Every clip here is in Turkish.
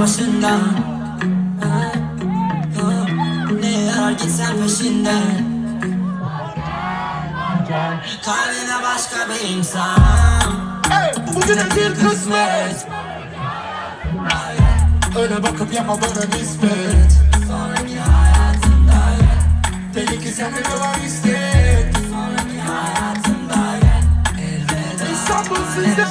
başında Ha, ha. Ne yarar gitsen peşinden. Kalbine başka bir insan. Bugüne bir kısmet. Öyle bakıp yapma bana nispet Sonraki hayatımda Belli ki sende de var istek. Sonraki hayatımda gel Elveda. İstanbul sizde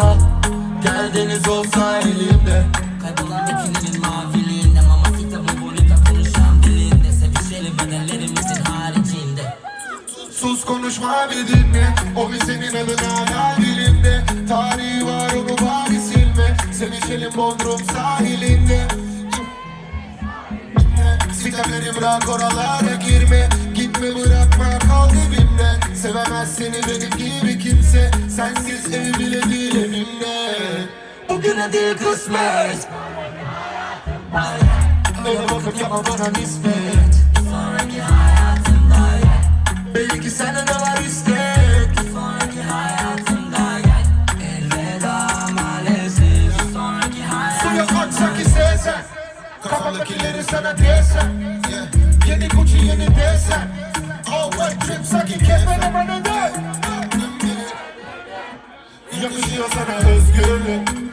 kumuluğunda Gel deniz olsa elimde. Kaybolan bikinimin maviliğinde Mamacita bu bonita konuşan dilinde. Sevişelim bedenlerimizin haricinde. Sus konuşma bir dinle. O bir senin adın hala dilimde. Tarihi var onu bari silme. Sevişelim Bodrum sahilinde. Sitemlerim bırak oralara girme. Gitme bırakma kal dibimde. Sevemez seni benim gibi kimse. Sensiz ev bile değil Bugüne değil kısmet. Belki sende de var istek Sonraki hayatımda gel Elveda maalesef Sonraki hayatımda Suya atsak istesen Kafamdakileri sana desem yeah. Yeni Gucci yeni desen. All white trip sanki kesmeden bana de Yakışıyor sana özgürlük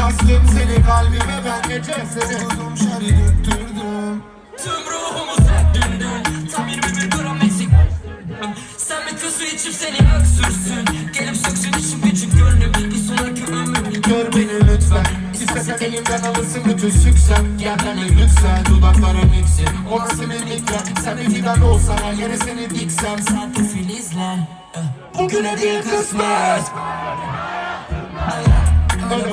Yazdım seni kalbime ben gece seni Vurdum şarı döktürdüm Tüm ruhumu sen dündün Tam 21 gram eksik Sen bir küsü içip seni öksürsün. Gelip söksün işim gücün gönlüm Bir sonraki ömrüm. Gör beni lütfen. İstesen elimden alırsın bütün süksen Yerden lütfen. Dudaklarım iksin Orası mimikler Sen bir fidan olsana yere seni diksem. Sen de filizler eh. Bugüne değil kısmet We gon'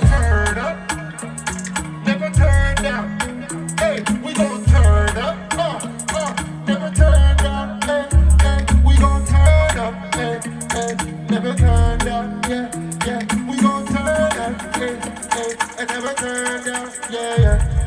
turn up. Never turn down. Hey, we gon' turn up. Uh, uh, Never turn down. We gon' turn up. Never turn down. Yeah, yeah We gon' turn up. And never turn Yeah, yeah